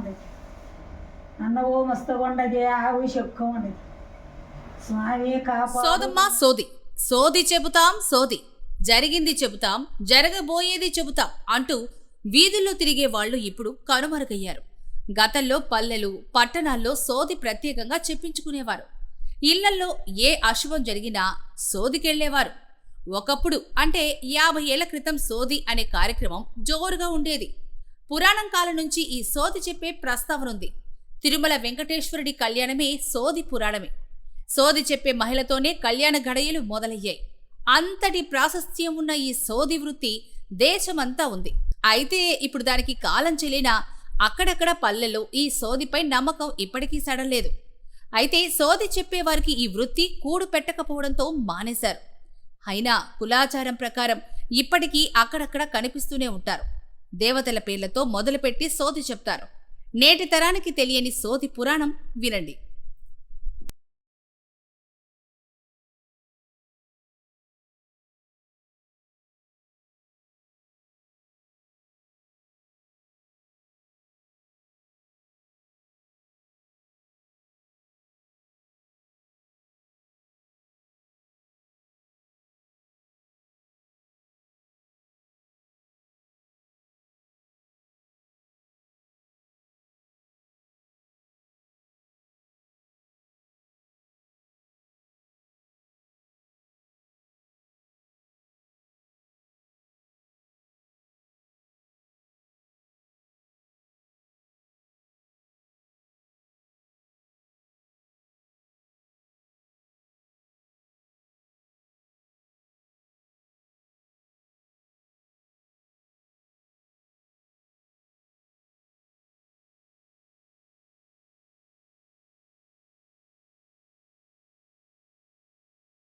ఉండేది అన్న ఓ మస్తుగా ఉండదు ఆవు చెక్క ఉండేది స్వామి కాపా సోదమ్మా సోది సోది చెబుతాం సోది జరిగింది చెబుతాం జరగబోయేది చెబుతాం అంటూ వీధుల్లో తిరిగే వాళ్ళు ఇప్పుడు కనుమరుగయ్యారు. గతంలో పల్లెలు పట్టణాల్లో సోది ప్రత్యేకంగా చెప్పించుకునేవారు. ఇళ్ళల్లో ఏ అశుభం జరిగినా సోదికెళ్ళేవారు ఒకప్పుడు అంటే యాభై ఏళ్ళ క్రితం సోది అనే కార్యక్రమం జోరుగా ఉండేది. పురాణం కాలం నుంచి ఈ సోది చెప్పే ప్రస్తావన ఉంది. తిరుమల వెంకటేశ్వరుడి కళ్యాణమే సోది పురాణమే. సోది చెప్పే మహిళతోనే కళ్యాణ గడయలు మొదలయ్యాయి. అంతటి ప్రాశస్త్యం ఉన్న ఈ సోది వృత్తి దేశమంతా ఉంది. అయితే ఇప్పుడు దానికి కాలం చెల్లినా అక్కడక్కడ పల్లెల్లో ఈ సోదిపై నమ్మకం ఇప్పటికీ సడలేదు అయితే సోది చెప్పేవారికి ఈ వృత్తి కూడు పెట్టకపోవడంతో మానేశారు. అయినా కులాచారం ప్రకారం ఇప్పటికీ అక్కడక్కడ కనిపిస్తూనే ఉంటారు. దేవతల పేర్లతో మొదలుపెట్టి సోది చెప్తారు. నేటి తరానికి తెలియని సోది పురాణం వినండి.